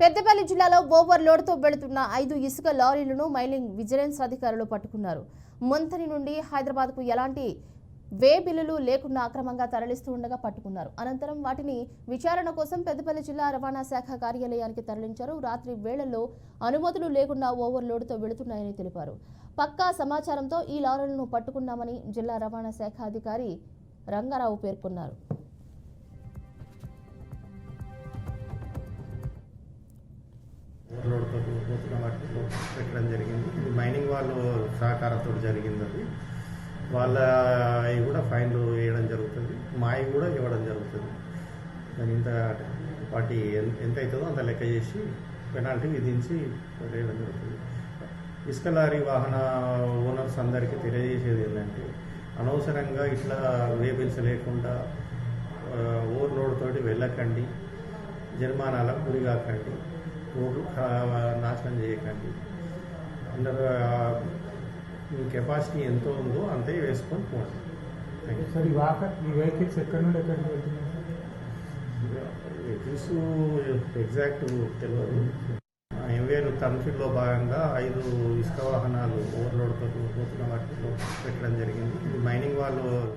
పెద్దపల్లి జిల్లాలో ఓవర్లోడ్తో వెళుతున్న ఐదు ఇసుక లారీలను మైలింగ్ విజిలెన్స్ అధికారులు పట్టుకున్నారు. ముంతని నుండి హైదరాబాద్కు ఎలాంటి వే బిల్లులు లేకుండా అక్రమంగా తరలిస్తూ ఉండగా పట్టుకున్నారు. అనంతరం వాటిని విచారణ కోసం పెద్దపల్లి జిల్లా రవాణా శాఖ కార్యాలయానికి తరలించారు. రాత్రి వేళల్లో అనుమతులు లేకుండా ఓవర్లోడ్తో వెళుతున్నాయని తెలిపారు. పక్కా సమాచారంతో ఈ లారీలను పట్టుకున్నామని జిల్లా రవాణా శాఖ అధికారి రంగారావు పేర్కొన్నారు. పోతున్న వాటిలో పెట్టడం జరిగింది. ఇది మైనింగ్ వాళ్ళు సహకారంతో జరిగింది అది. వాళ్ళ కూడా ఫైన్లు వేయడం జరుగుతుంది. మావి కూడా ఇవ్వడం జరుగుతుంది. దాని ఇంత వాటి ఎంత అవుతుందో అంత లెక్క చేసి పెనాల్టీ విధించి వేయడం జరుగుతుంది. ఇసుక లారీ వాహన ఓనర్స్ అందరికీ తెలియజేసేది ఏంటంటే అనవసరంగా ఇట్లా వేబిల్స్ లేకుండా ఆ, ఓవర్లోడ్ తోటి వెళ్ళకండి జరిమానాలకు గురి కాకండి ఖరా- నాశనం చేయకండి. అందరూ మీ కెపాసిటీ ఎంత ఉందో అంతే వేసుకొని పోండి. సార్ ఈ ఈ వెహికల్స్ ఎక్కడి నుండి ఎక్కడికి వెళ్తున్నాయి వెహికల్స్ ఎగ్జాక్ట్ తెలియదు ఎంవేరు తన్ఫీల్డ్లో భాగంగా ఐదు ఇసుక వాహనాలు ఓవర్లోడ్తో పోతున్న వాటిలో పెట్టడం జరిగింది. ఇది మైనింగ్ వాళ్ళు